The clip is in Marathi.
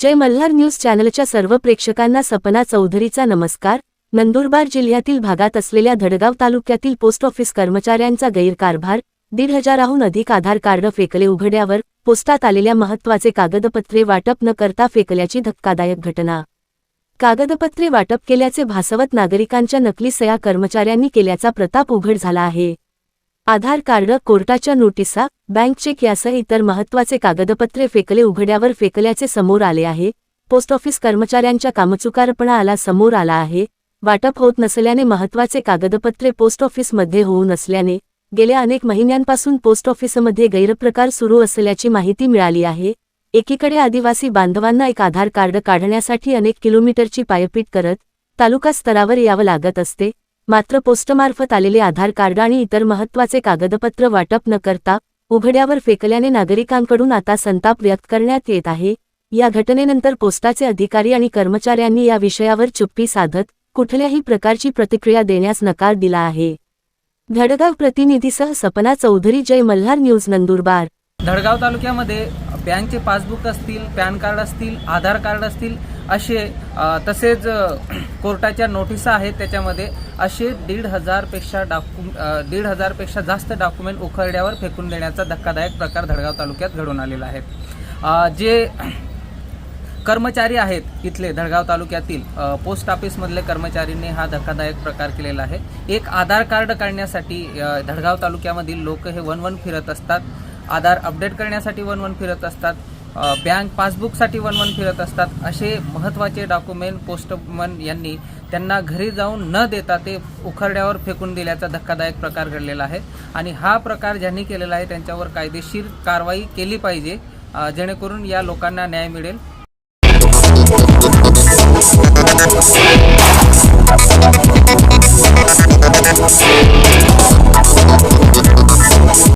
जय मल्हार न्यूज चॅनलच्या सर्व प्रेक्षकांना सपना चौधरीचा नमस्कार. नंदुरबार जिल्ह्यातील भागात असलेल्या धडगाव तालुक्यातील पोस्ट ऑफिस कर्मचाऱ्यांचा गैरकारभार दीड हजाराहून अधिक आधार कार्ड फेकले उघड्यावर पोस्टात आलेल्या महत्त्वाचे कागदपत्रे वाटप न करता फेकल्याची धक्कादायक घटना. कागदपत्रे वाटप केल्याचे भासवत नागरिकांच्या नकली सया कर्मचाऱ्यांनी केल्याचा प्रताप उघड झाला आहे. आधार कार्ड कोर्टाच्या नोटिसा बँक चेक यासह इतर महत्त्वाचे कागदपत्रे फेकले उघड्यावर फेकल्याचे समोर आले आहे. पोस्ट ऑफिस कर्मचाऱ्यांच्या कामचुकारपणा आला समोर आला आहे. वाटप होत नसल्याने महत्त्वाचे कागदपत्रे पोस्ट ऑफिसमध्ये होऊ नसल्याने गेल्या अनेक महिन्यांपासून पोस्ट ऑफिसमध्ये गैरप्रकार सुरू असल्याची माहिती मिळाली आहे. एकीकडे आदिवासी बांधवांना एक आधार कार्ड काढण्यासाठी अनेक किलोमीटरची पायपीट करत तालुका स्तरावर यावं लागत असते मात्र पोस्टमार्फत आलेले आधार कार्ड आणि इतर महत्त्वाचे कागदपत्र वाटप न करता उघड्यावर फेकल्याने नागरिकांकडून आता संताप व्यक्त करण्यात येत आहे. या घटनेनंतर पोस्टाचे अधिकारी आणि कर्मचाऱ्यांनी या विषयावर चुप्पी साधत कुठल्याही प्रकारची प्रतिक्रिया देण्यास नकार दिला आहे. धडगाव प्रतिनिधीसह सपना चौधरी जय मल्हार न्यूज नंदुरबार. धडगाव तालुक्यामध्ये बँकचे पासबुक असतील पॅन कार्ड असतील आधार कार्ड असतील असे तसेच कोर्टाच्या नोटिसा आहेत त्याच्यामध्ये असे दीड हजारपेक्षा डाकु दीड हजारपेक्षा जास्त डॉक्युमेंट उखरड्यावर फेकून देण्याचा धक्कादायक प्रकार धडगाव तालुक्यात घडून आलेला आहे. जे कर्मचारी आहेत इथले धडगाव तालुक्यातील पोस्ट ऑफिसमधले कर्मचारींनी हा धक्कादायक प्रकार केलेला आहे. एक आधार कार्ड काढण्यासाठी धडगाव तालुक्यामधील लोक हे वन वन फिरत असतात. आधार अपडेट करण्यासाठी वन वन फिरत असतात. बँक पासबुकसाठी वन वन फिरत असतात. असे महत्त्वाचे डॉक्युमेंट पोस्टमन यांनी त्यांना घरी जाऊन न देता ते उखरड्यावर फेकून दिल्याचा धक्कादायक प्रकार घडलेला आहे. आणि हा प्रकार ज्यांनी केलेला आहे त्यांच्यावर कायदेशीर कारवाई केली पाहिजे जेणेकरून या लोकांना न्याय मिळेल.